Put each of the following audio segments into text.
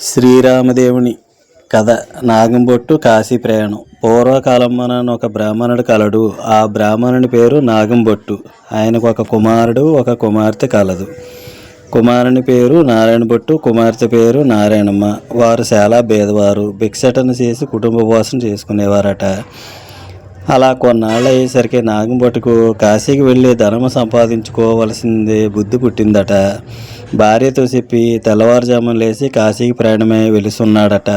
శ్రీరామదేవుని కథ నాగంబొట్టు కాశీ ప్రయాణం. పూర్వకాలమ్మన ఒక బ్రాహ్మణుడు కలడు. ఆ బ్రాహ్మణుని పేరు నాగంబొట్టు. ఆయనకు ఒక కుమారుడు ఒక కుమార్తె కలదు. కుమారుని పేరు నారాయణభట్టు కుమార్తె పేరు నారాయణమ్మ. వారు చాలా భేదవారు. భిక్షటన చేసి కుటుంబ పోషణ చేసుకునేవారట. అలా కొన్నాళ్ళు అయ్యేసరికి నాగంబొట్టుకు కాశీకి వెళ్ళి ధనము సంపాదించుకోవలసిందే బుద్ధి పుట్టిందట. భార్యతో చెప్పి తెల్లవారుజామున లేచి కాశీకి ప్రయాణమై వెలుస్తున్నాడట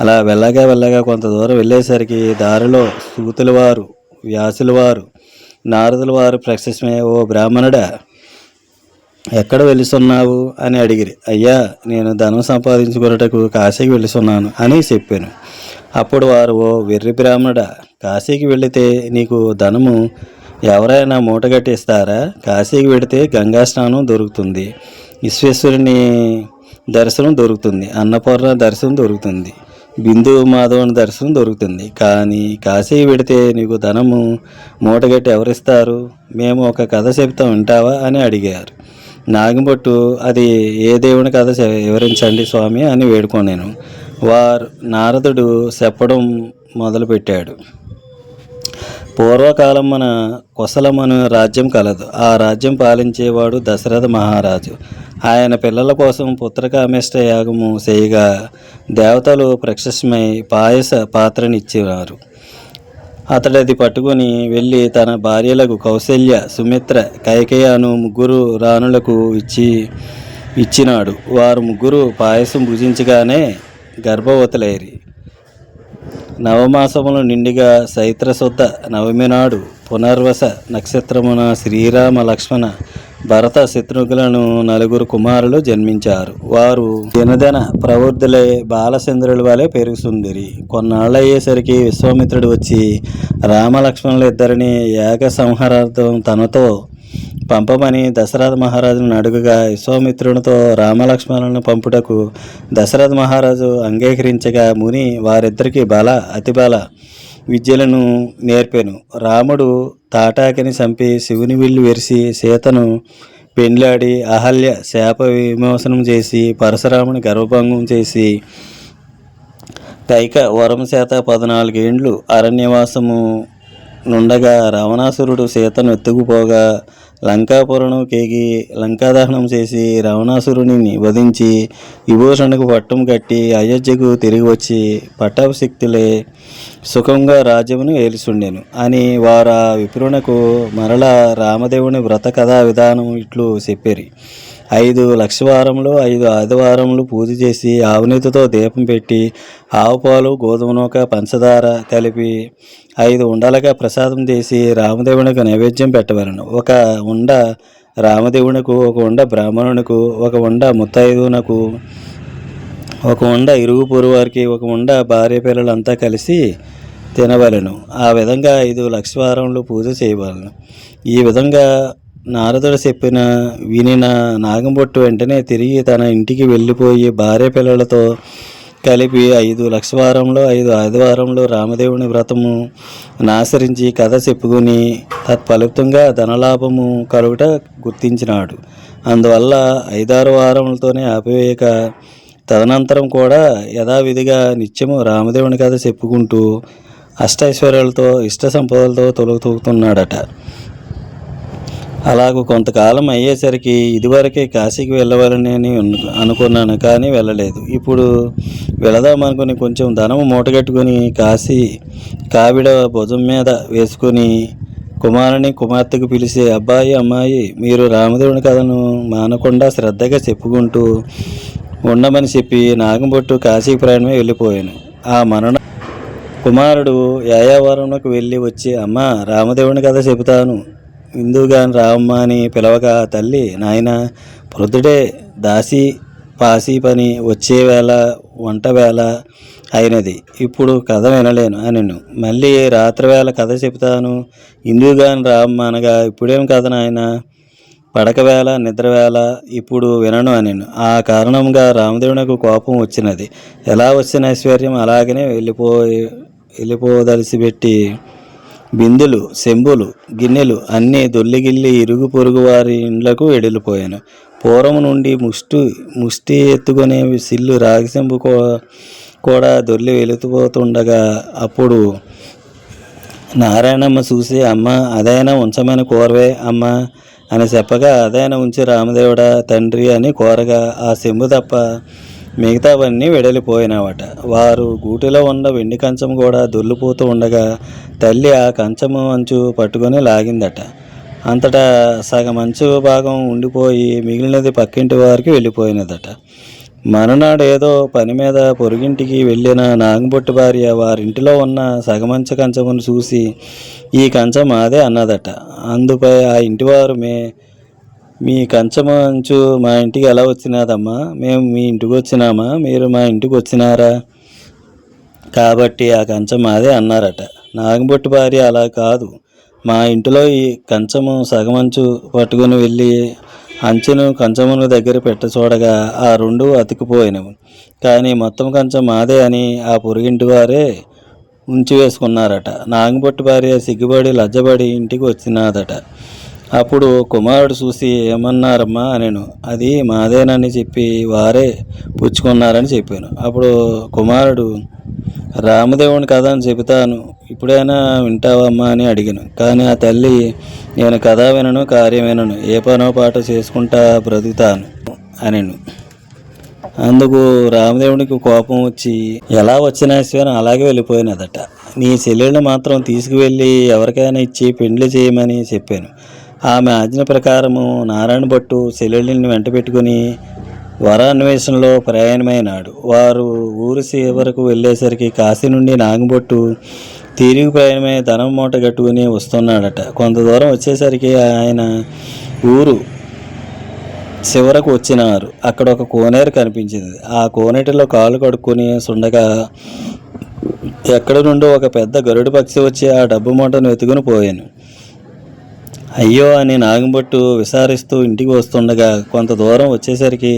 అలా వెళ్ళగా వెళ్ళగా కొంత దూరం వెళ్ళేసరికి దారిలో సూతుల వారు వ్యాసుల వారు నారదుల వారు ప్రత్యక్షమై ఓ బ్రాహ్మణుడా ఎక్కడ వెళుతున్నావు అని అడిగిరి. అయ్యా నేను ధనం సంపాదించుకున్నటకు కాశీకి వెళుతున్నాను అని చెప్పాను. అప్పుడు వారు ఓ వెర్రి బ్రాహ్మణుడా కాశీకి వెళితే నీకు ధనము ఎవరైనా మూటగట్టిస్తారా కాశీకి వెడితే గంగా స్నానం దొరుకుతుంది. విశ్వేశ్వరుని దర్శనం దొరుకుతుంది. అన్నపూర్ణ దర్శనం దొరుకుతుంది. బిందు మాధవుని దర్శనం దొరుకుతుంది. కానీ కాశీ పెడితే నీకు ధనము మూటగట్టి ఎవరిస్తారు? మేము ఒక కథ చెప్తాం వింటావా అని అడిగారు. నాగంపట్టు అది ఏ దేవుని కథ వివరించండి స్వామి అని వేడుకోనేను వారు నారదుడు చెప్పడం మొదలుపెట్టాడు. పూర్వకాలం మన కొసలమను రాజ్యం కలదు. ఆ రాజ్యం పాలించేవాడు దశరథ మహారాజు. ఆయన పిల్లల కోసం పుత్రకామేష్ట యాగము చేయగా దేవతలు ప్రత్యక్షమై పాయస పాత్రనిచ్చేవారు అతడు అది పట్టుకొని వెళ్ళి తన భార్యలకు కౌశల్య సుమిత్ర కైకేయను ముగ్గురు రాణులకు ఇచ్చి ఇచ్చినాడు. వారు ముగ్గురు పాయసం భుజించగానే గర్భవతులైరి. నవమాసములు నిండిగా చైత్రశుద్ధ నవమి నాడు పునర్వస నక్షత్రమున శ్రీరామ లక్ష్మణ భరత శత్రుఘ్నులను నలుగురు కుమారులు జన్మించారు. వారు దినదిన ప్రవృద్ధులై బాలచంద్రుల వలె పెరుగుతుందిరి. కొన్నాళ్ళయ్యేసరికి విశ్వామిత్రుడు వచ్చి రామలక్ష్మణులు ఇద్దరిని ఏక సంహారార్థం తనతో పంపమని దశరథ మహారాజును అడుగుగా విశ్వామిత్రునితో రామలక్ష్మణులను పంపుటకు దశరథ మహారాజు అంగీకరించగా ముని వారిద్దరికి బల అతిబల విద్యలను నేర్పాను. రాముడు తాటాకిని చంపి శివుని విల్లు వెరిసి సీతను పెండ్లాడి అహల్య శాప విమోచనం చేసి పరశురాముని గర్వభంగం చేసి కైక వరం చేత పద్నాలుగేండ్లు అరణ్యవాసము నుండగా రావణాసురుడు సీతను ఎత్తుకుపోగా లంకాపురం కేగి లంకాదహనం చేసి రావణాసురుని వధించి విభూషణకు పట్టం కట్టి అయోధ్యకు తిరిగి వచ్చి పట్టాభిషిక్తులే సుఖంగా రాజ్యమును ఏలుచుండెను అని వారు ఆ విప్రునకు మరలా రామదేవుని వ్రత కథా విధానం ఇట్లు చెప్పారు. ఐదు లక్షవారములు ఐదు ఆదివారములు పూజ చేసి ఆవునీతితో దీపం పెట్టి ఆవుపాలు గోధుమ నూక పంచదార కలిపి ఐదు ఉండలుగా ప్రసాదం చేసి రామదేవునికి నైవేద్యం పెట్టవలను. ఒక ఉండ రామదేవునకు ఒక ఉండ బ్రాహ్మణునకు ఒక ఉండ ముత్తైదునకు ఒక ఉండ ఇరుగు పొరుగు వారికి ఒక ఉండ భార్య పిల్లలంతా కలిసి తినవలను. ఆ విధంగా ఐదు లక్షవారంలో పూజ చేయవలను. ఈ విధంగా నారదుడు చెప్పిన వినిన నాగంబొట్టు వెంటనే తిరిగి తన ఇంటికి వెళ్ళిపోయి భార్య పిల్లలతో కలిపి ఐదు లక్షవారంలో ఐదు ఆదివారంలో రామదేవుని వ్రతము నాసరించి కథ చెప్పుకుని తత్ఫలితంగా ధనలాభము కలుగుట గుర్తించినాడు. అందువల్ల ఐదారు వారములతోనే ఆపివేయక తదనంతరం కూడా యథావిధిగా నిత్యము రామదేవుని కథ చెప్పుకుంటూ అష్టైశ్వర్యాలతో ఇష్ట సంపదలతో తొలగుతూగుతున్నాడట అలాగూ కొంతకాలం అయ్యేసరికి ఇదివరకే కాశీకి వెళ్ళవాలని అనుకున్నాను కానీ వెళ్ళలేదు. ఇప్పుడు వెళదాం అనుకుని కొంచెం ధనం మూటగట్టుకుని కాశీ కావిడ భుజం మీద వేసుకొని కుమారుని కుమార్తెకు పిలిచి అబ్బాయి అమ్మాయి మీరు రామదేవుని కథను మానకుండా శ్రద్ధగా చెప్పుకుంటూ ఉండమని చెప్పి నాగంబొట్టు కాశీ ప్రయాణమే వెళ్ళిపోయాను. ఆ మరణ కుమారుడు యాయావరంలోకి వెళ్ళి వచ్చి అమ్మ రామదేవుని కథ చెబుతాను. ఇందుగాని రావమ్మ అని పిలవగా తల్లి నాయన వృద్ధుడే దాసి పాసి పని వచ్చే వేళ వంట వేళ అయినది. ఇప్పుడు కథ వినలేను అనను మళ్ళీ రాత్రివేళ కథ చెబుతాను. ఇందుగాని రామ్మ అనగా ఇప్పుడేం కథ నాయన? పడక వేళ ఇప్పుడు వినను అనెను ఆ కారణంగా రామదేవునకు కోపం వచ్చినది. ఎలా వచ్చిన ఐశ్వర్యం? అలాగనే వెళ్ళిపోయి వెళ్ళిపోదలిసి పెట్టి బిందులు సెంబులు గిన్నెలు అన్నీ దొల్లిగిల్లి ఇరుగు పొరుగు వారి ఇండ్లకు వెడిలిపోయాను. పూర్వం నుండి ముష్టి ముష్టి ఎత్తుకునే సిల్లు రాగిసెంబు కూడా దొల్లి వెళుతుపోతుండగా అప్పుడు నారాయణమ్మ చూసి అమ్మ అదైనా ఉంచమని కోరవే అమ్మ అని చెప్పగా అదైనా ఉంచి రామదేవుడా తండ్రి అని కోరగా ఆ సెంబు తప్ప మిగతావన్నీ వెడలిపోయినావట. వారు గూటిలో ఉన్న వెండి కంచం కూడా దొల్లిపోతూ ఉండగా తల్లి ఆ కంచము అంచు పట్టుకొని లాగిందట. అంతటా సగం అంచు భాగం ఉండిపోయి మిగిలినది పక్కింటి వారికి వెళ్ళిపోయినదట. మరునాడు ఏదో పని మీద పొరుగింటికి వెళ్ళిన నాగంపొట్టి భార్య వారింటిలో ఉన్న సగమంచ కంచమును చూసి ఈ కంచం అదే అన్నదట. అందుపై ఆ ఇంటివారు మే మీ కంచం అంచు మా ఇంటికి ఎలా వచ్చినదమ్మా మేము మీ ఇంటికి వచ్చినామా? మీరు మా ఇంటికి వచ్చినారా? కాబట్టి ఆ కంచం మాదే అన్నారట. నాగంబొట్టు భార్య అలా కాదు. మా ఇంటిలో ఈ కంచము సగమంచు పట్టుకొని వెళ్ళి అంచును కంచమును దగ్గర పెట్ట చూడగా ఆ రెండు అతికిపోయినవి. కానీ మొత్తం కంచం మాదే అని ఆ పొరుగింటి వారే ఉంచి వేసుకున్నారట నాగంపొట్టు భార్య సిగ్గుపడి లజ్జబడి ఇంటికి వచ్చినాదట. అప్పుడు కుమారుడు చూసి ఏమన్నారమ్మా నేను అది మాదేనని చెప్పి వారే పుచ్చుకున్నారని చెప్పాను. అప్పుడు కుమారుడు రామదేవుని కథ అని చెబుతాను ఇప్పుడైనా వింటావమ్మా అని అడిగాను. కానీ ఆ తల్లి నేను కథ వినను కార్యం వినను ఏ పనో పాట చేసుకుంటా బ్రతుకుతాను అనేను. అందుకు రామదేవునికి కోపం వచ్చి ఎలా వచ్చినా శివన్ అలాగే వెళ్ళిపోయినదట. నీ చెల్లెళ్ళు మాత్రం తీసుకువెళ్ళి ఎవరికైనా ఇచ్చి పెండ్లి చేయమని చెప్పాను. ఆమె ఆజ్ఞ ప్రకారము నారాయణ భట్టు చెల్లెళ్ళని వెంట పెట్టుకుని వరాన్వేషణలో ప్రయాణమైనాడు వారు ఊరు చివరకు వెళ్ళేసరికి కాశీ నుండి నాగబొట్టు తిరిగి ప్రయాణమై ధనం మూట కట్టుకుని వస్తున్నాడట. కొంత దూరం వచ్చేసరికి ఆయన ఊరు చివరకు వచ్చినారు. అక్కడ ఒక కోనేరు కనిపించింది. ఆ కోనేటిలో కాలు కడుక్కొని సుండగా ఎక్కడి నుండో ఒక పెద్ద గరుడు పక్షి వచ్చి ఆ డబ్బు మూటను వెతుకుని పోయాను. అయ్యో అని నాగంబట్టు విసారిస్తూ ఇంటికి వస్తుండగా కొంత దూరం వచ్చేసరికి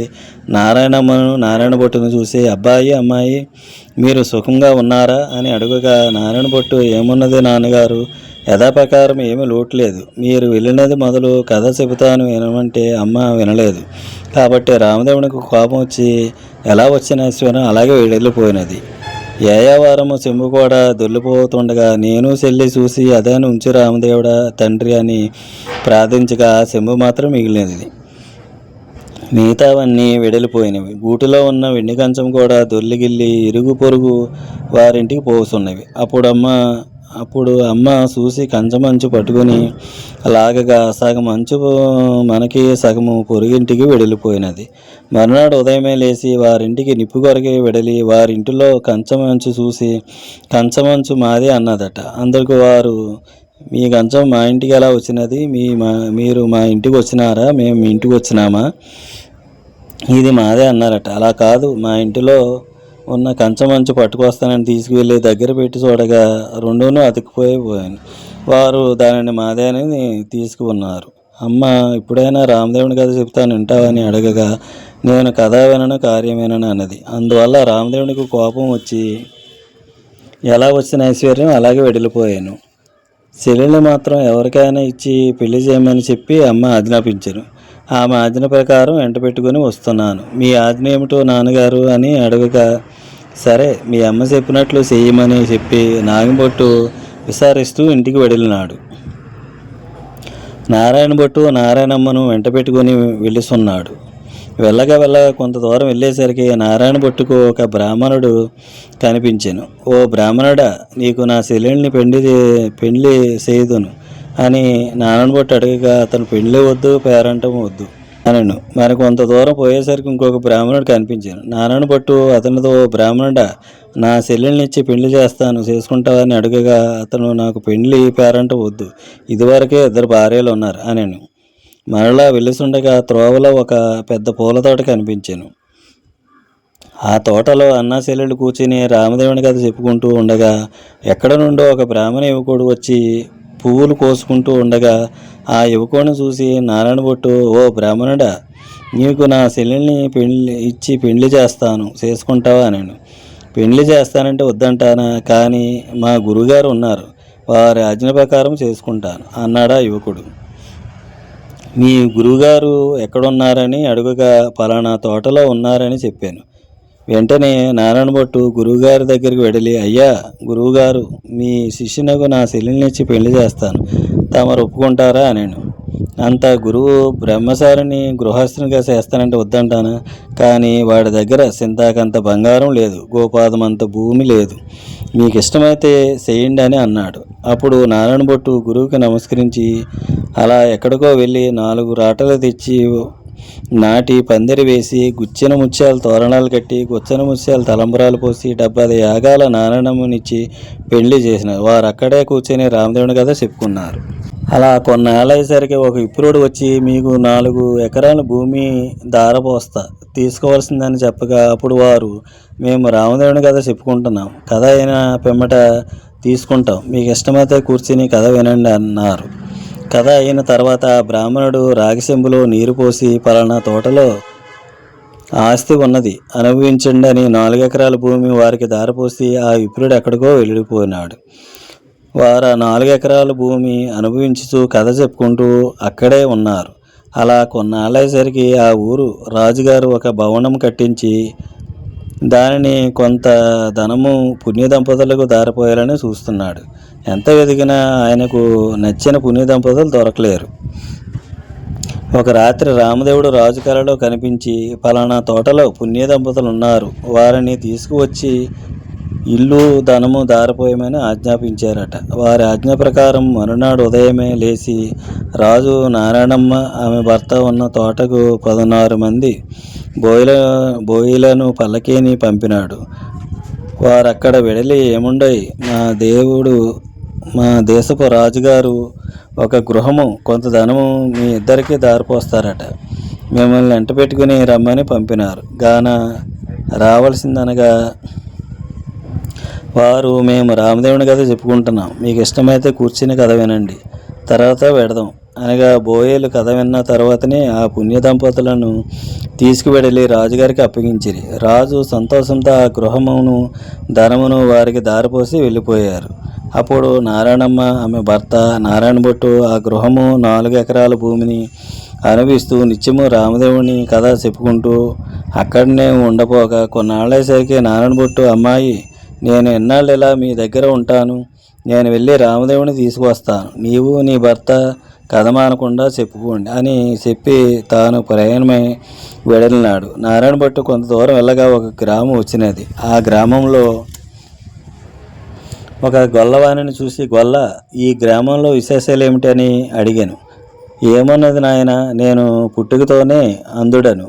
నారాయణమ్మను నారాయణ భట్టును చూసి అబ్బాయి అమ్మాయి మీరు సుఖంగా ఉన్నారా? అని అడుగగా నారాయణ భట్టు ఏమున్నది నాన్నగారు? యథాప్రకారం ఏమీ లోట్లేదు మీరు వెళ్ళినది మొదలు కథ చెబుతాను వినమంటే అమ్మ వినలేదు. కాబట్టి రామదేవునికి కోపం వచ్చి ఎలా వచ్చిన ఐశ్వర్యం అలాగే వెళ్ళిపోయినది ఏయవారము చెంబు కూడా దొల్లిపోతుండగా నేను చెల్లి చూసి అదేను ఉంచు రామదేవుడా తండ్రి అని ప్రార్థించగా చెంబు మాత్రం మిగిలినది. మిగతావన్నీ వెడలిపోయినవి. గూటిలో ఉన్న వెండి కంచం కూడా దొల్లిగిల్లి ఇరుగు పొరుగు వారింటికి పోతున్నవి అప్పుడమ్మ అప్పుడు అమ్మ చూసి కంచమంచు పట్టుకుని లాగగా సగం అంచు మనకి సగము పొరుగింటికి వెడలిపోయినది. మరునాడు ఉదయమే లేచి వారింటికి నిప్పు కొరకి వెడలి వారింటిలో కంచమంచు చూసి కంచమంచు మాది అన్నదట. అందరికి వారు మీ కంచం మా ఇంటికి ఎలా వచ్చినది? మీ మా మీరు మా ఇంటికి వచ్చినారా? మేము మీ ఇంటికి వచ్చినామా? ఇది మాదే అన్నారట. అలా కాదు. మా ఇంటిలో ఉన్న కంచమంచు పట్టుకొస్తానని తీసుకువెళ్ళి దగ్గర పెట్టి చూడగా రెండూనూ అతికిపోయిపోయాను పోయాను. వారు దానిని మాదేనని తీసుకున్నారు. అమ్మ ఇప్పుడైనా రామదేవుని కథ చెప్తాను వింటావని అడగగా నేను కథ వినను కార్యం అన్నది. అందువల్ల రామదేవునికి కోపం వచ్చి ఎలా వచ్చిన ఐశ్వర్యం అలాగే వెడిలిపోయాను. చెల్లెళ్ళు మాత్రం ఎవరికైనా ఇచ్చి పెళ్ళి చేయమని చెప్పి అమ్మ ఆజ్ఞాపించను ఆమె ఆజ్ఞ ప్రకారం వెంట పెట్టుకుని వస్తున్నాను. మీ ఆజ్ఞ ఏమిటో నాన్నగారు అని అడగగా సరే మీ అమ్మ చెప్పినట్లు చేయమని చెప్పి నాగంబొట్టు విసారిస్తూ ఇంటికి వెళ్ళినాడు నారాయణ భట్టు నారాయణమ్మను వెంట పెట్టుకుని వెళ్ళిస్తున్నాడు. వెళ్ళగా వెళ్ళగా కొంత దూరం వెళ్ళేసరికి నారాయణ భట్టుకు ఒక బ్రాహ్మణుడు కనిపించాను. ఓ బ్రాహ్మణుడా నీకు నా శల్యుడిని పెండి పెండ్లి చేయదును అని నారాయణ భట్టు అడగగా అతను పెండ్లి వద్దు పేరంటం వద్దు. అనను. మరి కొంత దూరం పోయేసరికి ఇంకొక బ్రాహ్మణుడు కనిపించాను. నారాయణ పట్టు అతనితో బ్రాహ్మణుడా నా చెల్లెల్నిచ్చి పెళ్ళి చేస్తాను. చేసుకుంటావని అడగగా అతను నాకు పెళ్ళి పేరంట వద్దు. ఇదివరకే ఇద్దరు భార్యలు ఉన్నారు అనను. మరలా వెళ్ళిస్తుండగా త్రోవలో ఒక పెద్ద పూల తోట కనిపించాను. ఆ తోటలో అన్నా చెల్లెళ్ళు కూర్చుని రామదేవుని కథ చెప్పుకుంటూ ఉండగా ఎక్కడ నుండో ఒక బ్రాహ్మణ యువకుడు వచ్చి పువ్వులు కోసుకుంటూ ఉండగా ఆ యువకుని చూసి నారాయణ భట్టు ఓ బ్రాహ్మణుడా నీకు నా చెల్లెల్ని పెళ్ళి ఇచ్చి పెళ్ళి చేస్తాను చేసుకుంటావా? నేను పెళ్ళి చేస్తానంటే వద్దంటానా? కానీ మా గురుగారు ఉన్నారు వారి ఆజ్ఞ ప్రకారం చేసుకుంటాను అన్నాడా యువకుడు. మీ గురువుగారు ఎక్కడున్నారని అడుగగా పలానా తోటలో ఉన్నారని చెప్పాను. వెంటనే నారాయణ భట్టు గురువుగారి దగ్గరికి వెడలి అయ్యా గురువుగారు మీ శిష్యునకు నా శల్యునిచ్చి పెళ్ళి చేస్తాను. తమరు ఒప్పుకుంటారా? అనేను. అంత గురువు బ్రహ్మచారిని గృహస్థునిగా చేస్తానంటే వద్దంటాను? కానీ వాడి దగ్గర సింతాకంత బంగారం లేదు గోపాదం అంత భూమి లేదు. మీకు ఇష్టమైతే చేయండి అని అన్నాడు. అప్పుడు నారాయణ భట్టు గురువుకి నమస్కరించి అలా ఎక్కడికో వెళ్ళి నాలుగు రాటలు తెచ్చి నాటి పందిరి వేసి గుచ్చిన ముత్యాలు తోరణాలు కట్టి గుచ్చిన ముత్యాలు తలంబరాలు పోసి డెబ్బై యాగాల నారాయణమునిచ్చి పెళ్ళి చేసినారు వారు అక్కడే కూర్చొని రామదేవుని కథ చెప్పుకున్నారు. అలా కొన్నాళ్ళయ్యేసరికి ఒక ఇప్పుడు వచ్చి మీకు నాలుగు ఎకరాల భూమి దారపోస్తా తీసుకోవాల్సిందని చెప్పగా అప్పుడు వారు మేము రామదేవుని కథ చెప్పుకుంటున్నాం. కథ అయిన పిమ్మట తీసుకుంటాం. మీకు ఇష్టమైతే కూర్చుని కథ వినండి అన్నారు. కథ అయిన తర్వాత బ్రాహ్మణుడు రాగిసెంబులో నీరు పోసి పలానా తోటలో ఆస్తి ఉన్నది. అనుభవించండి అని నాలుగెకరాల భూమి వారికి దారపోసి ఆ విప్రుడు ఎక్కడికో వెళ్ళిపోయినాడు. వారు ఆ నాలుగెకరాల భూమి అనుభవించుతూ కథ చెప్పుకుంటూ అక్కడే ఉన్నారు. అలా కొన్నాళ్ళేసరికి ఆ ఊరు రాజుగారు ఒక భవనం కట్టించి దానిని కొంత ధనము పుణ్య దంపతులకు దారిపోయాలని చూస్తున్నాడు. ఎంత వెతికినా ఆయనకు నచ్చిన పుణ్య దంపతులు దొరకలేరు. ఒక రాత్రి రామదేవుడు రాజు కళలో కనిపించి పలానా తోటలో పుణ్య దంపతులు ఉన్నారు. వారిని తీసుకువచ్చి ఇల్లు ధనము దారిపోయమని ఆజ్ఞాపించారట. వారి ఆజ్ఞ ప్రకారం మరునాడు ఉదయమే లేచి రాజు నారాయణమ్మ ఆమె భర్త ఉన్న తోటకు పదనారు మంది బోయిల బోయిలను పల్లకీని పంపినాడు. వారక్కడ విడలి వెడలి ఏముండయి? మా దేవుడు మా దేశపు రాజుగారు ఒక గృహము కొంత ధనము మీ ఇద్దరికీ దారిపోస్తారట. మిమ్మల్ని వెంట పెట్టుకుని రమ్మని పంపినారు. గాన రావాల్సిందనగా వారు మేము రామదేవుని కథ చెప్పుకుంటున్నాం. మీకు ఇష్టమైతే కూర్చుని కథ వినండి. తర్వాత పెడదాం. అనగా బోయేలు కథ విన్న తర్వాతనే ఆ పుణ్య దంపతులను తీసుకువెళ్ళి రాజుగారికి అప్పగించిరి. రాజు సంతోషంతో ఆ గృహమును ధనమును వారికి దారిపోసి వెళ్ళిపోయారు. అప్పుడు నారాయణమ్మ ఆమె భర్త నారాయణ భట్టు ఆ గృహము నాలుగు ఎకరాల భూమిని అనుభవిస్తూ నిత్యము రామదేవుని కథ చెప్పుకుంటూ అక్కడనే ఉండపోగా కొన్నాళ్ళేసరికి నారాయణ భట్టు అమ్మాయి నేను ఎన్నాళ్ళు ఇలా మీ దగ్గర ఉంటాను? నేను వెళ్ళి రామదేవుని తీసుకువస్తాను నీవు నీ భర్త కథ మానకుండా చెప్పుకోండి అని చెప్పి తాను ప్రయాణమై వెడలినాడు. నారాయణ భట్టు కొంత దూరం వెళ్ళగా ఒక గ్రామం వచ్చినది. ఆ గ్రామంలో ఒక గొల్లవాణిని చూసి గొల్ల ఈ గ్రామంలో విశేషాలు ఏమిటని అడిగాను. ఏమన్నది నాయన నేను పుట్టుకతోనే అందుడను.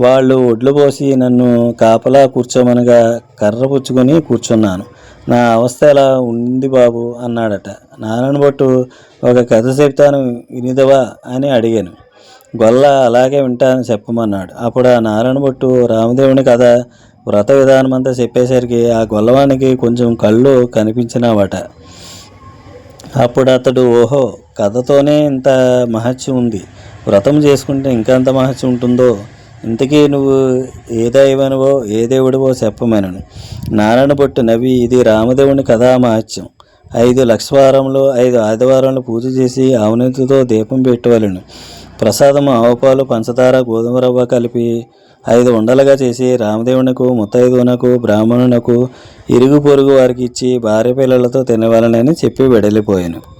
వాళ్ళు ఒడ్లు పోసి నన్ను కాపలా కూర్చోమనగా కర్ర పుచ్చుకొని కూర్చున్నాను. నా అవస్థ ఎలా ఉంది బాబు అన్నాడట. నారాయణ భట్టు ఒక కథ చెప్తాను వినిదవా అని అడిగాను. గొల్ల అలాగే వింటాను చెప్పమన్నాడు. అప్పుడు ఆ నారాయణ భట్టు రామదేవుని కథ వ్రత విధానం అంతా చెప్పేసరికి ఆ గొల్లవానికి కొంచెం కళ్ళు కనిపించినావట. అప్పుడు అతడు ఓహో కథతోనే ఇంత మహత్యం ఉంది. వ్రతం చేసుకుంటే ఇంకా ఎంత మహత్యం ఉంటుందో ఇంతకీ నువ్వు ఏ దైవనువో ఏ దేవుడివో చెప్పమనను. నారాయణ పొట్టు నవ్వి ఇది రామదేవుని కథామహత్యం ఐదు లక్షవారంలో ఐదు ఆదివారంలో పూజ చేసి అవనతితో దీపం పెట్టవలను. ప్రసాదము ఆవుపాలు పంచదార గోధుమ రవ్వ కలిపి ఐదు ఉండలుగా చేసి రామదేవునకు ముత్తైదునకు బ్రాహ్మణునకు ఇరుగు పొరుగు వారికి ఇచ్చి భార్య పిల్లలతో తినవలనని చెప్పి వెడలిపోయాను.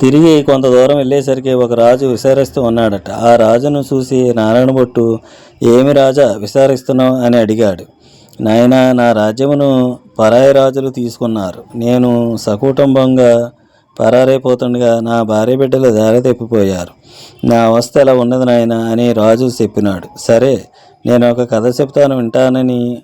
తిరిగి కొంత దూరం వెళ్ళేసరికి ఒక రాజు విచారిస్తూ ఉన్నాడట. ఆ రాజును చూసి నారాయణ భట్టు ఏమి రాజా విచారిస్తున్నావు అని అడిగాడు. నాయన నా రాజ్యమును పరాయి రాజులు తీసుకున్నారు. నేను సకుటుంబంగా పరారైపోతుండగా నా భార్య బిడ్డలు దారి తప్పిపోయారు. నా అవస్థ ఎలా ఉన్నది నాయన? అని రాజు చెప్పినాడు. సరే నేను ఒక కథ చెప్తాను వింటానని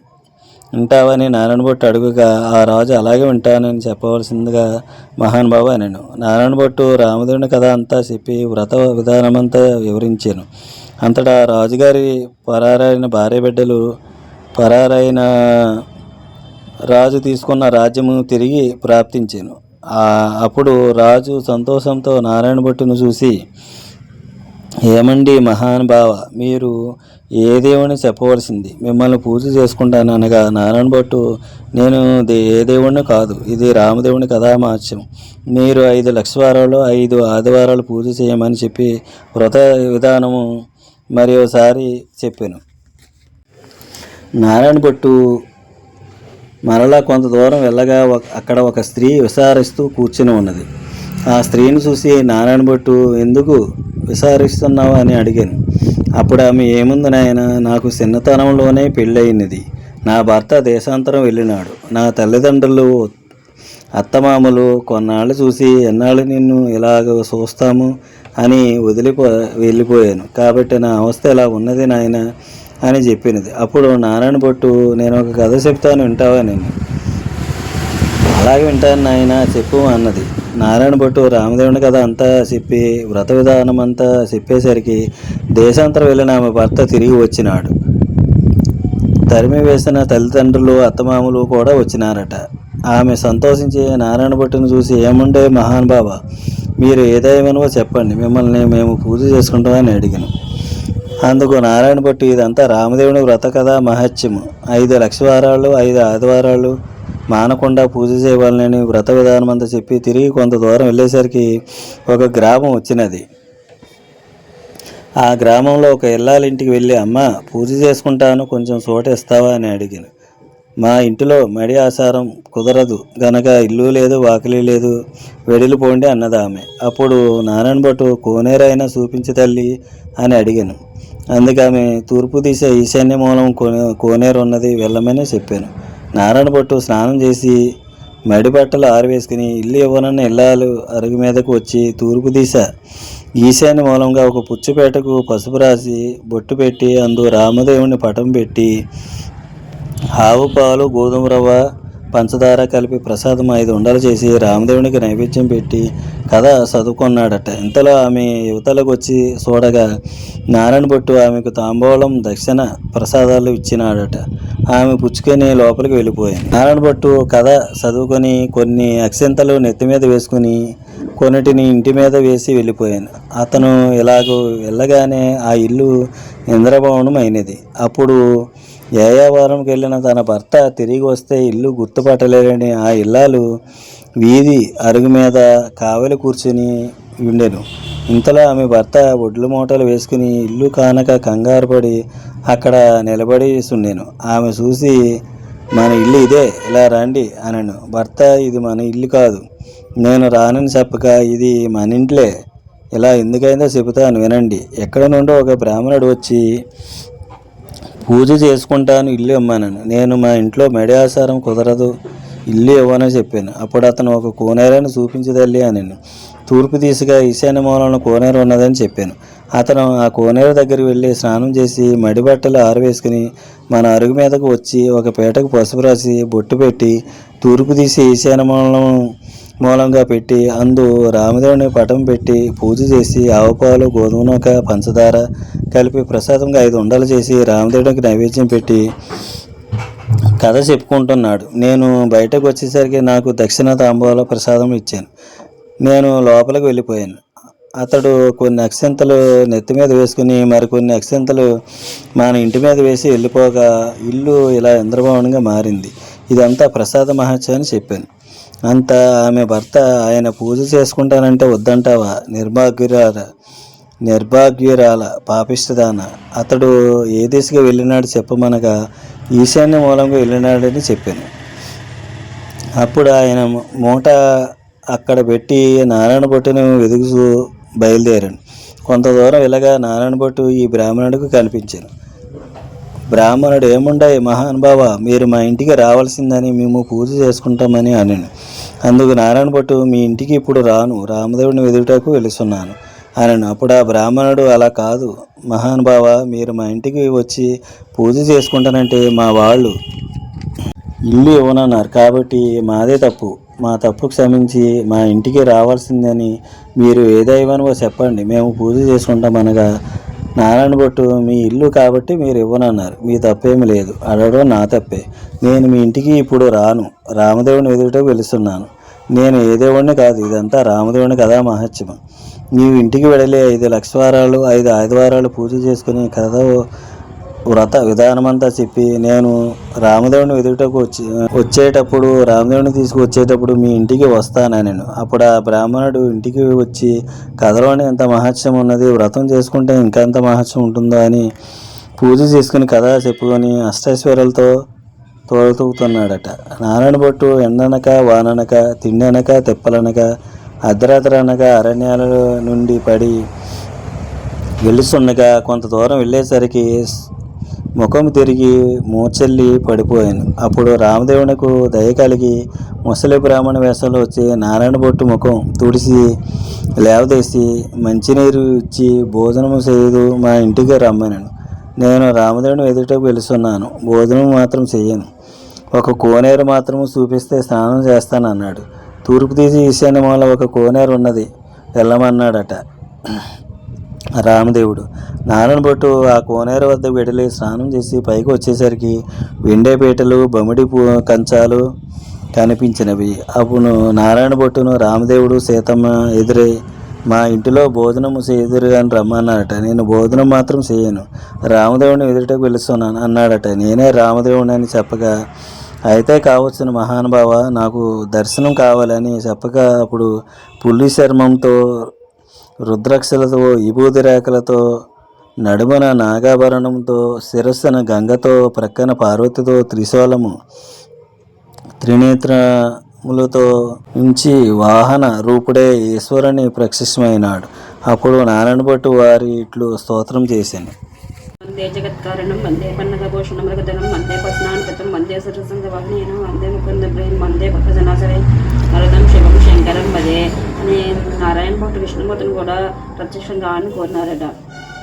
వింటావని నారాయణ భట్టు అడుగుగా ఆ రాజు అలాగే వింటానని చెప్పవలసిందిగా మహానుభావ అనను. నారాయణ భట్టు రామదేవుని కథ అంతా చెప్పి వ్రత విధానమంతా వివరించాను. అంతటా రాజుగారి పరారైన భార్య బిడ్డలు పరారైన రాజు తీసుకున్న రాజ్యము తిరిగి ప్రాప్తించాను. అప్పుడు రాజు సంతోషంతో నారాయణ భట్టును చూసి ఏమండి మహానుభావ మీరు ఏ దేవుని చెప్పవలసింది? మిమ్మల్ని పూజ చేసుకుంటాను అనగా నారాయణ భట్టు నేను ఏ దేవుడిని కాదు ఇది రామదేవుని కథామాత్యం. మీరు ఐదు లక్షవారాలు ఐదు ఆదివారాలు పూజ చేయమని చెప్పి వ్రత విధానము మరి ఒకసారి చెప్పాను. నారాయణ భట్టు మరలా కొంత దూరం వెళ్ళగా ఒక- అక్కడ ఒక స్త్రీ విసారిస్తూ కూర్చుని ఉన్నది. ఆ స్త్రీని చూసి నారాయణ భట్టు ఎందుకు విసారిస్తున్నావు? అని అడిగాను. అప్పుడు ఆమె ఏముంది నాయన నాకు చిన్నతనంలోనే పెళ్ళయినది నా భర్త దేశాంతరం వెళ్ళినాడు. నా తల్లిదండ్రులు అత్తమామలు కొన్నాళ్ళు చూసి ఎన్నాళ్ళు నిన్ను ఇలాగ చూస్తాము? అని వదిలిపో వెళ్ళిపోయాను. కాబట్టి నా అవస్థ ఇలా ఉన్నది నాయన? అని చెప్పినది. అప్పుడు నారాయణ భట్టు నేను ఒక కథ చెప్తాను వింటావా నేను అలాగే వింటాను నాయన చెప్పు అన్నది. నారాయణ భట్టు రామదేవుని కథ అంతా చెప్పి వ్రత విధానం అంతా చెప్పేసరికి దేశాంతరం వెళ్ళిన ఆమె భర్త తిరిగి వచ్చినాడు. తరిమి వేసిన తల్లిదండ్రులు అత్తమామలు కూడా వచ్చినారట. ఆమె సంతోషించి నారాయణ భట్టును చూసి ఏముండే మహాన్ బాబా? మీరు ఏదేమనో చెప్పండి మిమ్మల్ని మేము పూజ చేసుకుంటామని అడిగాను. అందుకు నారాయణ భట్టు ఇదంతా రామదేవుని వ్రత కథ మహత్యము. ఐదు లక్షవారాలు ఐదు ఆదివారాలు మానకుండా పూజ చేయవాలని వ్రత విధానం అంతా చెప్పి తిరిగి కొంత దూరం వెళ్ళేసరికి ఒక గ్రామం వచ్చినది. ఆ గ్రామంలో ఒక ఇల్లాల ఇంటికి వెళ్ళి అమ్మ పూజ చేసుకుంటాను కొంచెం చోట ఇస్తావా అని అడిగాను. మా ఇంటిలో మడి ఆసారం కుదరదు గనక ఇల్లు లేదు వాకిలి లేదు వెడిలిపోండి అన్నది ఆమె. అప్పుడు నారాయణ భట్టు కోనేరైనా చూపించి తల్లి అని అడిగాను. అందుకు ఆమె తూర్పు దిశ ఈశాన్య మూలం కోనేరు ఉన్నది వెళ్ళమని చెప్పాను. నారాయణ భట్టు స్నానం చేసి మడి బట్టలు ఆరవేసుకుని ఇల్లు ఇవ్వనన్న ఇల్లాలు అరుగు మీదకు వచ్చి తూర్పు దిశ ఈశాన్య మూలంగా ఒక పుచ్చుపేటకు పసుపు రాసి బొట్టు పెట్టి అందు రామదేవుని పటం పెట్టి ఆవు పాలు గోధుమ రవ్వ పంచదార కలిపి ప్రసాదం ఐదు ఉండలు చేసి రామదేవునికి నైవేద్యం పెట్టి కథ చదువుకున్నాడట. ఇంతలో ఆమె యువతలకు వచ్చి చూడగా నారాయణ భట్టు ఆమెకు తాంబూలం దక్షిణ ప్రసాదాలు ఇచ్చినాడట. ఆమె పుచ్చుకొని లోపలికి వెళ్ళిపోయింది. నారాయణ భట్టు కథ చదువుకొని కొన్ని అక్షింతలు నెత్తి మీద వేసుకుని కొన్నిటిని ఇంటి మీద వేసి వెళ్ళిపోయాను అతను ఇలాగూ వెళ్ళగానే ఆ ఇల్లు ఇంద్రభవనం అయినది అప్పుడు ఏయావారంకి వెళ్ళిన తన భర్త తిరిగి వస్తే ఇల్లు గుర్తుపట్టలేరని ఆ ఇల్లాలు వీధి అరుగు మీద కావలి కూర్చుని ఉండెను. ఇంతలో ఆమె భర్త ఒడ్లు మూటలు వేసుకుని ఇల్లు కానక కంగారు పడి అక్కడ నిలబడి ఉండేను ఆమె చూసి మన ఇల్లు ఇదే ఇలా రండి అనను. భర్త ఇది మన ఇల్లు కాదు. నేను రానని చెప్పక ఇది మన ఇంట్లే. ఇలా ఎందుకైందో చెబుతాను వినండి. ఎక్కడ నుండో ఒక బ్రాహ్మణుడు వచ్చి పూజ చేసుకుంటాను ఇల్లు ఇవ్వమన్నాను నేను మా ఇంట్లో మెడి కుదరదు ఇల్లు ఇవ్వనని చెప్పాను. అప్పుడు అతను ఒక కోనేరాన్ని చూపించదల్లి అని తూర్పు దిశగా ఈశాన్య మూలంలో కోనేరు ఉన్నదని చెప్పాను. అతను ఆ కోనేరు దగ్గరికి వెళ్ళి స్నానం చేసి మడి బట్టలు ఆరవేసుకుని మన అరుగు మీదకు వచ్చి ఒక పీటకు పసుపు రాసి బొట్టు పెట్టి తూర్పు తీసి ఈశాన్య మూలం మూలంగా పెట్టి అందు రామదేవుని పటం పెట్టి పూజ చేసి ఆవుపాలు గోధుమ నూక పంచదార కలిపి ప్రసాదంగా ఐదు ఉండలు చేసి రామదేవుడికి నైవేద్యం పెట్టి కథ చెప్పుకుంటున్నాడు. నేను బయటకు వచ్చేసరికి నాకు దక్షిణ తాంబూల ప్రసాదం ఇచ్చాను. నేను లోపలికి వెళ్ళిపోయాను. అతడు కొన్ని అక్షంతలు నెత్తి మీద వేసుకుని మరికొన్ని అక్షంతలు మన ఇంటి మీద వేసి వెళ్ళిపోగా ఇల్లు ఇలా ఇంద్రభవనంగా మారింది. ఇదంతా ప్రసాద మహత్యం అని చెప్పాను. అంత ఆమె భర్త ఆయన పూజ చేసుకుంటానంటే వద్దంటావా? నిర్భాగ్యురాల నిర్భాగ్యురాల పాపిష్టదాన. అతడు ఏ దిశగా వెళ్ళినాడు చెప్పమనగా ఈశాన్య మూలంగా వెళ్ళినాడని చెప్పాను. అప్పుడు ఆయన మూట అక్కడ పెట్టి నారాయణ భట్టును వెదుగుతూ బయలుదేరాను. కొంత దూరం వెళ్ళగా నారాయణ భట్టు ఈ బ్రాహ్మణుడికి కనిపించాను. బ్రాహ్మణుడు ఏముండాయి? మహానుభావ మీరు మా ఇంటికి రావాల్సిందని మేము పూజ చేసుకుంటామని అనను. అందుకు నారాయణ భట్టు మీ ఇంటికి ఇప్పుడు రాను. రామదేవుని వెదుటకు వెళుతున్నాను అనను అప్పుడు ఆ బ్రాహ్మణుడు అలా కాదు. మహానుభావ మీరు మా ఇంటికి వచ్చి పూజ చేసుకుంటానంటే మా వాళ్ళు ఇల్లు ఇవ్వనన్నారు. కాబట్టి మాదే తప్పు. మా తప్పు క్షమించి మా ఇంటికి రావాల్సిందని మీరు ఏ చెప్పండి. మేము పూజ చేసుకుంటాం అనగా నారాయణ భట్టు మీ ఇల్లు కాబట్టి మీరు ఇవ్వనన్నారు. మీ తప్పేమి లేదు. అడగడం నా తప్పే. నేను మీ ఇంటికి ఇప్పుడు రాను. రామదేవుని ఎదుట వెలుస్తున్నాను. నేను ఏ దేవుడిని కాదు. ఇదంతా రామదేవుని కదా మహత్యము. నీవు ఇంటికి వెళ్ళి ఐదు లక్షవారాలు ఐదు ఆదివారాలు పూజ చేసుకుని కథ వ్రత విధానమంతా చెప్పి నేను రామదేవుని ఎదుటకు వచ్చి వచ్చేటప్పుడు రామదేవుని తీసుకువచ్చేటప్పుడు మీ ఇంటికి వస్తాను నేను? అప్పుడు ఆ బ్రాహ్మణుడు ఇంటికి వచ్చి కథలోనే ఎంత మహత్యం ఉన్నది వ్రతం చేసుకుంటే ఇంకా ఎంత మహత్యం ఉంటుందో అని పూజ చేసుకుని కథ చెప్పుకొని అష్టైశ్వర్యాలతో తోలుతూగుతున్నాడట. నారాయణ భట్టు ఎండనక వాననక తిండనక తెప్పలనక అర్ధరాత్రి అనక అరణ్యాల నుండి పడి వెళ్తుండగా కొంత దూరం వెళ్ళేసరికి ముఖం తిరిగి మూచెల్లి పడిపోయాను. అప్పుడు రామదేవునకు దయ కలిగి ముసలి బ్రాహ్మణ వేషంలో వచ్చి నారాయణ బొట్టు ముఖం తుడిసి లేవదీసి మంచినీరు ఇచ్చి భోజనము చేయదు మా ఇంటికి రమ్మనను. నేను రామదేవుని ఎదుటకు పిలుస్తున్నాను భోజనం మాత్రం చేయను ఒక కోనేరు మాత్రము చూపిస్తే స్నానం చేస్తాను అన్నాడు తూర్పు తీసి ఈశాన్య మూల ఒక కోనేరు ఉన్నది వెళ్ళమన్నాడట. రామదేవుడు. నారాయణ భట్టు ఆ కోనేరు వద్ద వెడలి స్నానం చేసి పైకి వచ్చేసరికి వెండే పీటలు బమిడి పూ కంచాలు కనిపించినవి. అప్పుడు నారాయణ భట్టును రామదేవుడు సీతమ్మ ఎదురే మా ఇంటిలో భోజనము చేదురు అని రమ్మన్నారట. నేను భోజనం మాత్రం చేయను. రామదేవుని ఎదుటకు పిలుస్తున్నాను అన్నాడట. నేనే రామదేవుని అని చెప్పగా అయితే కావచ్చును మహానుభావ నాకు దర్శనం కావాలని చెప్పగా అప్పుడు పుల్లి చర్మంతో రుద్రాక్షలతో విభూతి రేఖలతో నడుమన నాగాభరణంతో శిరస్సున గంగతో ప్రక్కన పార్వతితో త్రిశూలము త్రినేత్రములతో ఉంచి వాహన రూపుడే ఈశ్వరుని ప్రత్యక్షమైనాడు అప్పుడు నారాయణ భట్టు వారి ఇట్లు స్తోత్రం చేశాను వందే జగత్కారణం వందే పన్నగభూషణం మృగధనం వందే పస్నాన్కతం వందే సరసంగ సరసంగవాహనీనం వందే ముకుంద బ్రహ్మ వందే భక్తజనాసరే మరదం శివం శంకరం వదే అని నారాయణ భట్టు విష్ణుమూర్తిని కూడా ప్రత్యక్షం కావాలని కోరినారట.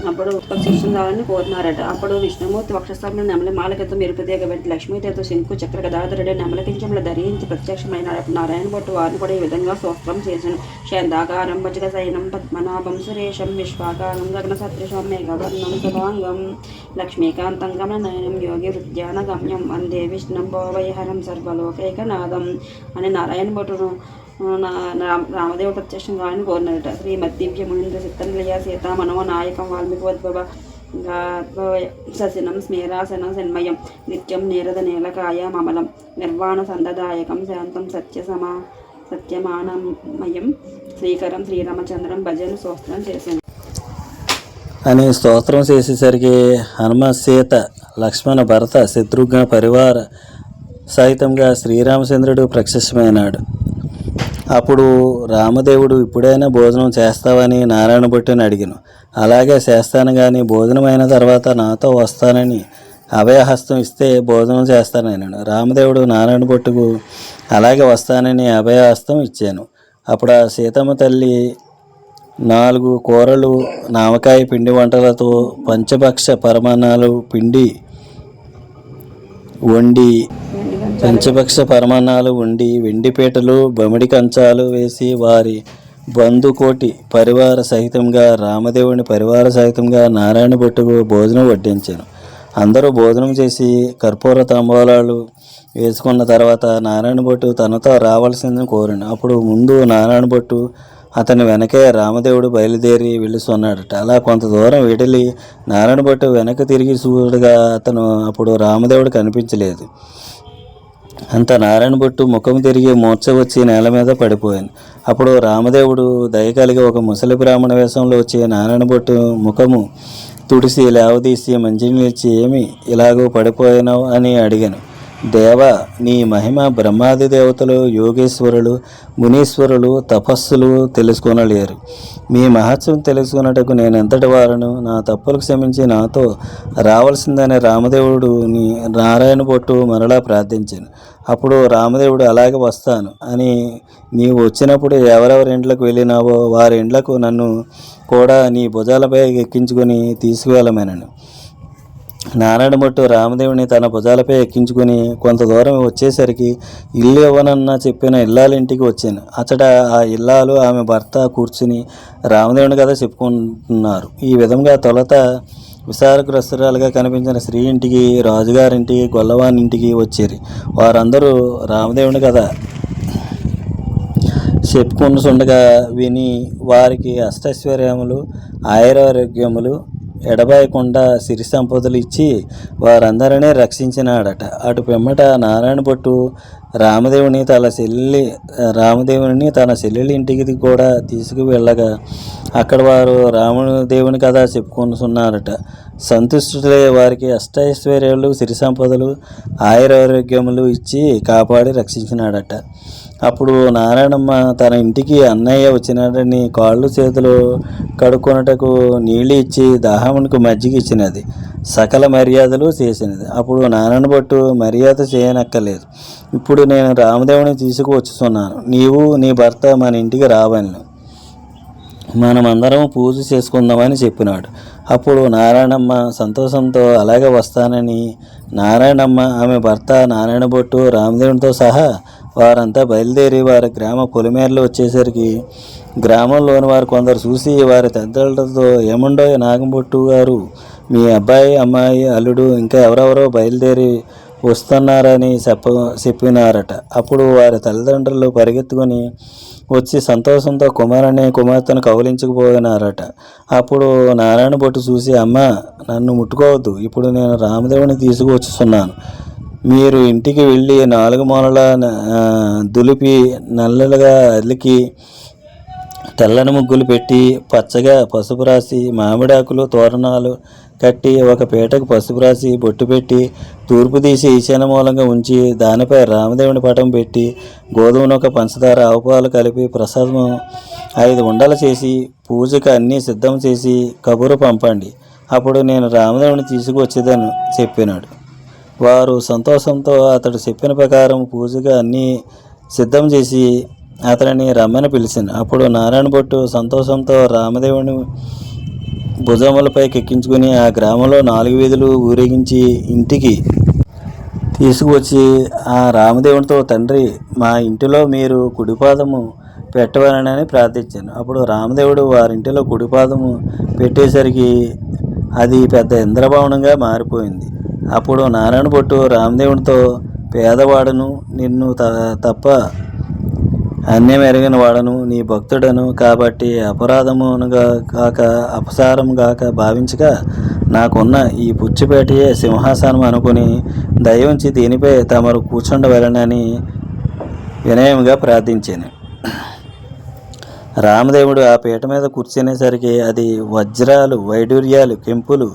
అప్పుడు ప్రత్యక్షం కావాలని కోరినారట. అప్పుడు విష్ణుమూర్తి వక్షస్థంలో నెమలి మాలకతో మెరుపుదేగ పెట్టి లక్ష్మీదేవితో శంకు చక్ర గదాధరుడే నెమల ధరించి ప్రత్యక్షమైన నారాయణ భట్టు వారిని కూడా ఈ విధంగా స్తోత్రం చేశాను శాంతాకారం భజగ సైనం పద్మనాభం సురేషం విశ్వాకారం గగన సదృశం మేఘవర్ణం శుభాంగం లక్ష్మీకాంతం గమనయనం యోగి వృద్ధ్యాన గమ్యం వందే విష్ణుం భోవైహరం సర్వలోకైకనాథం అని నారాయణ భట్టును రామదేవ ప్రత్యక్షం కావాలని కోరినట శ్రీమద్ దివ్య మునీంద్ర చిత్తంలయ సీతా మనో నాయకం వాల్మీకి వద్భవ సశనం స్మేరాసనం సన్మయం నిత్యం నీరద నీలకాయ మమలం నిర్వాణ సందదాయకం శాంతం సత్య సమా సత్యమానమయం శ్రీకరం శ్రీరామచంద్రం భజన స్తోత్రం చేశాను. అని స్తోత్రం చేసేసరికి హనుమ సీత లక్ష్మణ భరత శత్రుఘ్న పరివార సహితంగా శ్రీరామచంద్రుడు ప్రత్యక్షమైనాడు అప్పుడు రామదేవుడు ఇప్పుడైనా భోజనం చేస్తావని నారాయణ భట్టుని అడిగాను. అలాగే చేస్తాను కానీ భోజనం అయిన తర్వాత నాతో వస్తానని అభయహస్తం ఇస్తే భోజనం చేస్తానన్నాడు రామదేవుడు నారాయణ భట్టుకు అలాగే వస్తానని అభయహస్తం ఇచ్చాను. అప్పుడు ఆ సీతమ్మ తల్లి నాలుగు కూరలు నామకాయ పిండి వంటలతో పంచభక్ష పరమాణాలు పిండి వండి పంచభక్ష పరమాణాలు ఉండి వెండి పీటలు బమిడి కంచాలు వేసి వారి బంధుకోటి పరివార సహితంగా రామదేవుని పరివార సహితంగా నారాయణ భట్టుకు భోజనం వడ్డించాను. అందరూ భోజనం చేసి కర్పూర తాంబూలాలు వేసుకున్న తర్వాత నారాయణ భట్టు తనతో రావాల్సిందని కోరాను. అప్పుడు ముందు నారాయణ భట్టు అతని వెనకే రామదేవుడు బయలుదేరి వెళ్ళిస్తున్నాడట అలా కొంత దూరం వెడలి నారాయణ భట్టు వెనక తిరిగి చూడగా అతను అప్పుడు రామదేవుడు కనిపించలేదు. అంత నారాయణ భట్టు ముఖం తిరిగి మూర్చ వచ్చి నేల మీద పడిపోయాను అప్పుడు రామదేవుడు దయ కలిగి ఒక ముసలి బ్రాహ్మణ వేషంలో వచ్చి నారాయణ భట్టు ముఖము తుడిసి లేవదీసి మంచినీళ్ళు ఇచ్చి ఏమి ఇలాగూ పడిపోయావు అని అడిగాను. దేవా నీ మహిమ బ్రహ్మాది దేవతలు యోగేశ్వరులు మునీశ్వరులు తపస్సులు తెలుసుకొనలేరు. మీ మహత్సం తెలుసుకున్నటకు నేను ఎంతటి వారను? నా తప్పులు క్షమించి నాతో రావాల్సిందని రామదేవుడు నీ నారాయణ పొట్టు మరలా ప్రార్థించాను. అప్పుడు రామదేవుడు అలాగే వస్తాను అని నీవు వచ్చినప్పుడు ఎవరెవరి ఇండ్లకు వెళ్ళినావో వారి ఇండ్లకు నన్ను కూడా నీ భుజాలపై ఎక్కించుకొని తీసుకువెళ్ళమనను. నారాయణ భట్టు రామదేవుని తన భుజాలపై ఎక్కించుకుని కొంత దూరం వచ్చేసరికి ఇల్లు ఇవ్వనన్న చెప్పిన ఇల్లాలింటికి వచ్చాను. అతడ ఆ ఇల్లాలు ఆమె భర్త కూర్చుని రామదేవుని కథ చెప్పుకుంటున్నారు. ఈ విధంగా తొలత విశారగ్రస్తురాలుగా కనిపించిన స్త్రీ ఇంటికి రాజుగారింటికి గొల్లవాని ఇంటికి వచ్చేరి. వారందరూ రామదేవుని కదా చెప్పుకుంటుండగా విని వారికి అష్టైశ్వర్యములు ఆయురారోగ్యములు ఎడబాయకుండా సిరి సంపదలు ఇచ్చి వారందరినీ రక్షించినాడట. అటు పిమ్మట నారాయణ భట్టు రామదేవుని తన చెల్లి రామదేవుని తన చెల్లెలి ఇంటికి కూడా తీసుకువెళ్ళగా అక్కడ వారు రామదేవుని దేవుని కథ చెప్పుకుంటున్నారట సంతుష్టులే వారికి అష్టైశ్వర్యాలు సిరి సంపదలు ఆయురారోగ్యములు ఇచ్చి కాపాడి రక్షించినాడట. అప్పుడు నారాయణమ్మ తన ఇంటికి అన్నయ్య వచ్చినాడని కాళ్ళు చేతులు కడుక్కొనటకు నీళ్ళు ఇచ్చి దాహమునికి మజ్జిగ ఇచ్చినది. సకల మర్యాదలు చేసినది. అప్పుడు నారాయణ భట్టు మర్యాద చేయనక్కర్లేదు. ఇప్పుడు నేను రామదేవుని తీసుకువచ్చుతున్నాను. నీవు నీ భర్త మన ఇంటికి రావను మనమందరం పూజ చేసుకుందామని చెప్పినాడు. అప్పుడు నారాయణమ్మ సంతోషంతో అలాగే వస్తానని నారాయణమ్మ ఆమె భర్త నారాయణ భట్టు రామదేవునితో సహా వారంతా బయలుదేరి వారి గ్రామ పొలిమేరలో వచ్చేసరికి గ్రామంలోని వారు కొందరు చూసి వారి పెద్దలతో ఏముండో నాగంబొట్టు గారు? మీ అబ్బాయి అమ్మాయి అల్లుడు ఇంకా ఎవరెవరో బయలుదేరి వస్తున్నారని చెప్ప చెప్పినారట. అప్పుడు వారి తల్లిదండ్రులు పరిగెత్తుకొని వచ్చి సంతోషంతో కుమారుని కుమార్తెను కౌలించుకుపోయినారట అప్పుడు నారాయణ బొట్టు చూసి అమ్మ నన్ను ముట్టుకోవద్దు. ఇప్పుడు నేను రామదేవుని తీసుకువచ్చుతున్నాను. మీరు ఇంటికి వెళ్ళి నాలుగు మూలల దులిపి నల్లలుగా అల్లికి తెల్లని ముగ్గులు పెట్టి పచ్చగా పసుపు రాసి మామిడాకులు తోరణాలు కట్టి ఒక పీటకు పసుపు రాసి బొట్టు పెట్టి తూర్పు తీసి ఈశాన్య మూలంగా ఉంచి దానిపై రామదేవుని పటం పెట్టి గోధుమ నూక పంచదార ఆవుపాలు కలిపి ప్రసాదం ఐదు ఉండలు చేసి పూజకు అన్నీ సిద్ధం చేసి కబురు పంపండి. అప్పుడు నేను రామదేవుని తీసుకువచ్చేదని చెప్పినాడు. వారు సంతోషంతో అతడు చెప్పిన ప్రకారం పూజగా అన్నీ సిద్ధం చేసి అతనిని రమ్మని పిలిచింది. అప్పుడు నారాయణ భట్టు సంతోషంతో రామదేవుని భుజములపై ఎక్కించుకుని ఆ గ్రామంలో నాలుగు వీధులు ఊరేగించి ఇంటికి తీసుకువచ్చి ఆ రామదేవునితో తండ్రి మా ఇంటిలో మీరు కుడిపాదము పెట్టవాలని ప్రార్థించాను. అప్పుడు రామదేవుడు వారింటిలో కుడిపాదము పెట్టేసరికి అది పెద్ద ఇంద్రభవనంగా మారిపోయింది. అప్పుడు నారాయణ భట్టు రామదేవునితో పేదవాడను నిన్ను త- తప్ప అన్యం ఎరగిన వాడను నీ భక్తుడను కాబట్టి అపరాధమునుగా కాక అపసారం గాక భావించగా నాకున్న ఈ పుచ్చిపేటయే సింహాసనం అనుకుని దయవుంచి దీనిపై తమరు కూర్చుండవలనని వినయంగా ప్రార్థించాను. రామదేవుడు ఆ పీట మీద కూర్చునేసరికి అది వజ్రాలు వైడూర్యాలు కెంపులు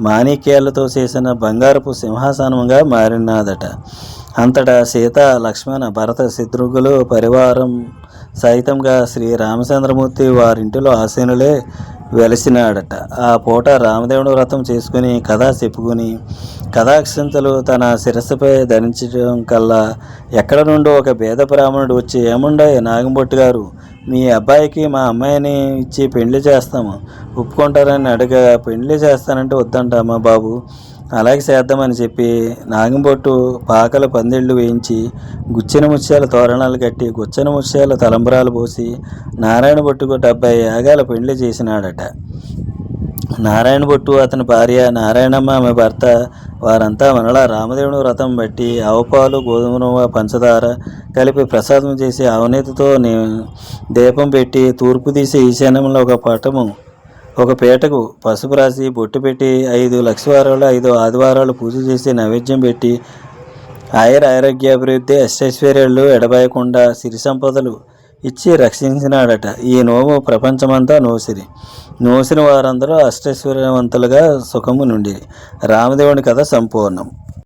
మాణిక్యాలతో చేసిన బంగారపు సింహాసనంగా మారినాదట. అంతటా సీత లక్ష్మణ భరత శత్రుఘ్నులు పరివారం సహితంగా శ్రీ రామచంద్రమూర్తి వారింటిలో ఆసీనులే వెలసినాడట. ఆ పూట రామదేవుడు వ్రతం చేసుకుని కథ చెప్పుకుని కథాక్షంతలు తన శిరస్సుపై ధరించడం కల్లా ఎక్కడ నుండో ఒక పేద బ్రాహ్మణుడు వచ్చి ఏముండే నాగంబొట్టు గారు? మీ అబ్బాయికి మా అమ్మాయిని ఇచ్చి పెళ్ళి చేస్తాము. ఒప్పుకుంటారని అడగ పెళ్ళి చేస్తానంటే వద్దంటామా బాబు? అలాగే చేద్దామని చెప్పి నాగంపొట్టు పాకల పందిళ్ళు వేయించి గుచ్చిన ముత్యాల తోరణాలు కట్టి గుచ్చిన ముత్యాల తలంబరాలు పోసి నారాయణ బొట్టుకు డెబ్బై యాగాల పెళ్ళి చేసినాడట. నారాయణ భట్టు అతని భార్య నారాయణమ్మ ఆమె భర్త వారంతా మనలా రామదేవుని వ్రతం బట్టి ఆవుపాలు గోధుమ నూనె, పంచదార కలిపి ప్రసాదం చేసి అవనీతితో దీపం పెట్టి తూర్పు తీసి ఈశాన్యంలో ఒక పటము ఒక పీటకు పసుపు రాసి బొట్టు పెట్టి ఐదు లక్షవారాలు ఐదు ఆదివారాలు పూజ చేసి నైవేద్యం పెట్టి ఆయుర ఆరోగ్యాభివృద్ధి అష్టైశ్వర్యాలు ఎడబాయకుండా సిరి సంపదలు ఇచ్చి రక్షించినాడట. ఈ నోము ప్రపంచమంతా నోసిరి. నోసిన వారందరూ అష్టైశ్వర్యవంతులుగా సుఖము నుండి రామదేవుని కథ సంపూర్ణం.